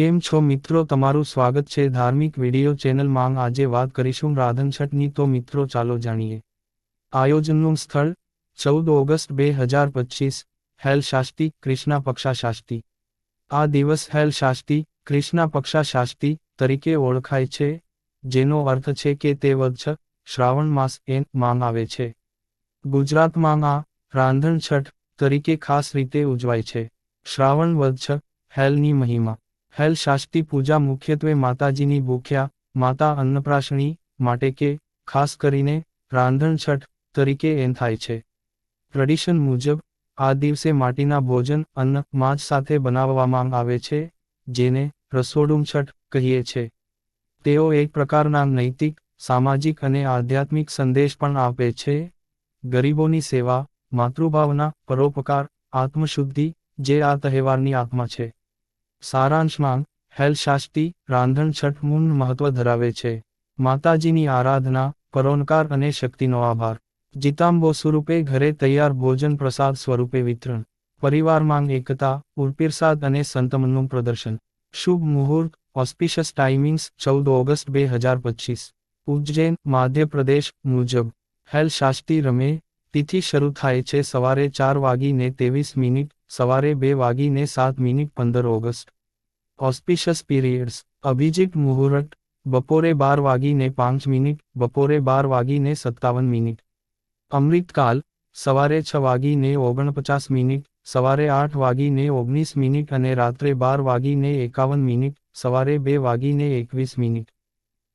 કેમ છો મિત્રો? તમારું સ્વાગત છે ધાર્મિક વીડિયો ચેનલ માંગ આજે વાત કરીશું રાધન છઠની તો મિત્રો, ચાલો જાણીએ. આયોજનનું સ્થળ ચૌદ ઓગસ્ટ બે હજાર પચીસ. હેલ શાસ્તી, કૃષ્ણા પક્ષા શાસ્તી. આ દિવસ હેલ શાસ્તી, કૃષ્ણા પક્ષા શાસ્તી તરીકે ઓળખાય છે, જેનો અર્થ છે કે તે વચ્છ શ્રાવણ માસ એન માંગ આવે છે. ગુજરાતમાં આ રાંધણ છઠ તરીકે ખાસ રીતે ઉજવાય છે. શ્રાવણ વચ્છ હેલની મહિમા. હેલ શાસ્તી પૂજા મુખ્યત્વે માતાજીની ભૂખ્યા, માતા અન્નપ્રાશણી માટે કે, ખાસ કરીને, રાંધણ છઠ તરીકે એન થાય છે. ટ્રેડિશન મુજબ, આ દિવસે માટીના ભોજન અન્ન માછ સાથે બનાવવામાં આવે છે, જેને રસોડું છઠ કહીએ છે. તેઓ એક પ્રકારના નૈતિક, સામાજિક અને આધ્યાત્મિક સંદેશ પણ આપે છે. ગરીબોની સેવા, માતૃભાવના પરોપકાર, આત્મશુદ્ધિ, જે આ તહેવારની આત્મા છે. સારાંશમાં હેલ શાસ્તી, રાંધણ છઠ મૂળ મહત્વ ધરાવે છે. માતાજીની આરાધના પરોનકાર અને શક્તિનો આભાર. જીતાંબો સ્વરૂપે ઘરે તૈયાર ભોજન પ્રસાદ સ્વરૂપે વિતરણ. પરિવારમાં એકતા, ઉર્પિરસાદ અને સંતમનનું પ્રદર્શન. શુભ મુહૂર્ત ઓસ્પિશિયસ ટાઇમિંગ્સ ચૌદ ઓગસ્ટ બે હજાર પચીસ. ઉજ્જૈન, મધ્યપ્રદેશ મુજબ. હેલ શાસ્તી રમે, તિથિ શરૂ થાય છે સવારે ચાર વાગીને ત્રેવીસ મિનિટ, સવારે બે વાગીને સાત મિનિટ પંદર ઓગસ્ટ. ઓસ્પિશિયસ પીરિયડ્સ અભિજીત મુહૂર્ત બપોરે બાર વાગીને પાંચ મિનિટ બપોરે બાર વાગીને સત્તાવન મિનિટ અમૃતકાલ સવારે છ વાગીને ઓગણપચાસ મિનિટ સવારે આઠ વાગીને ઓગણીસ મિનિટ અને રાત્રે બાર વાગીને એકાવન મિનિટ સવારે બે વાગીને એકવીસ મિનિટ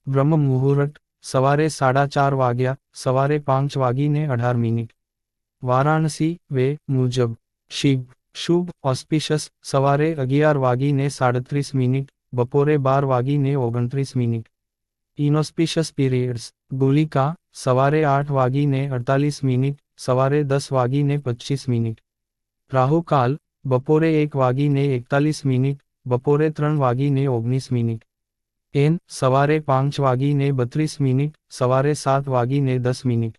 બ્રહ્મ મુહૂર્ત સવારે સાડા ચાર વાગ્યા સવારે પાંચ વાગીને અઢાર મિનિટ વારાણસી વે મુજબ શિવ શુભ ઓસ્પિશસ સવારે અગિયાર વાગીને સાડત્રીસ મિનિટ, બપોરે બાર વાગીને ઓગણત્રીસ મિનિટ. ઇનોસ્પિશિયસ પીરિયડ્સ ગુલિકા, સવારે આઠ વાગીને અડતાલીસ મિનિટ, સવારે દસ વાગીને પચીસ મિનિટ. રાહુકાલ બપોરે એક વાગીને એકતાલીસ મિનિટ, બપોરે ત્રણ વાગીને ઓગણીસ મિનિટ. એન, સવારે પાંચ વાગીને બત્રીસ મિનિટ, સવારે સાત વાગીને દસ મિનિટ.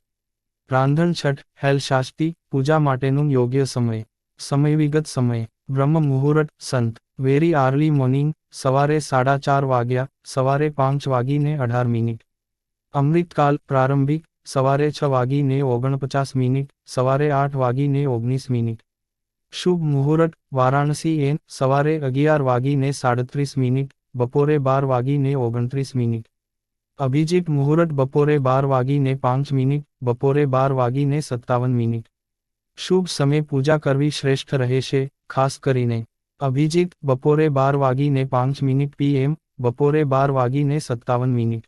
રાંધણ છઠ, હેલ શાસ્તી, પૂજા માટેનું યોગ્ય સમય. સમય વિગત સમય. બ્રહ્મ મુહૂર્ત, સંત. વેરી આર્લી મોર્નિંગ, સવારે સાડા ચાર વાગ્યા, સવારે પાંચ વાગીને અઢાર મિનિટ. અમૃતકાલ, પ્રારંભિક, સવારે છ વાગીને ઓગણપચાસ મિનિટ, સવારે આઠ વાગીને ઓગણીસ મિનિટ. શુભ મુહૂર્ત, વારાણસી એન, સવારે અગિયાર વાગીને સાડત્રીસ મિનિટ, બપોરે બાર વાગીને ઓગણત્રીસ મિનિટ. અભિજીત મુહૂર્ત, બપોરે બાર વાગીને પાંચ મિનિટ, બપોરે બાર વાગીને સત્તાવન મિનિટ. શુભ સમય પૂજા કરવી શ્રેષ્ઠ રહેશે ખાસ કરીને. અભિજીત બપોરે બાર વાગીને પાંચ મિનિટ પીએમ બપોરે બાર વાગીને સત્તાવન મિનિટ.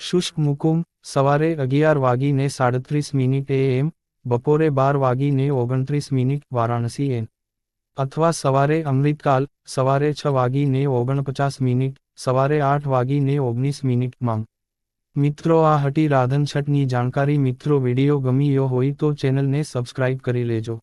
શુષ્ક મુકુમ, સવારે અગિયાર વાગીને સાડત્રીસ મિનિટ એએમ બપોરે બાર વાગીને ઓગણત્રીસ મિનિટ વારાણસી એન અથવા સવારે અમૃતકાલ, સવારે છ વાગીને ઓગણપચાસ મિનિટ, સવારે આઠ વાગીને ઓગણીસ મિનિટ માંગ. મિત્રો, આ હટી રાધન છઠની જાણકારી. મિત્રો, વીડિયો ગમ્યો હોય તો ચેનલને સબસ્ક્રાઇબ કરી લેજો.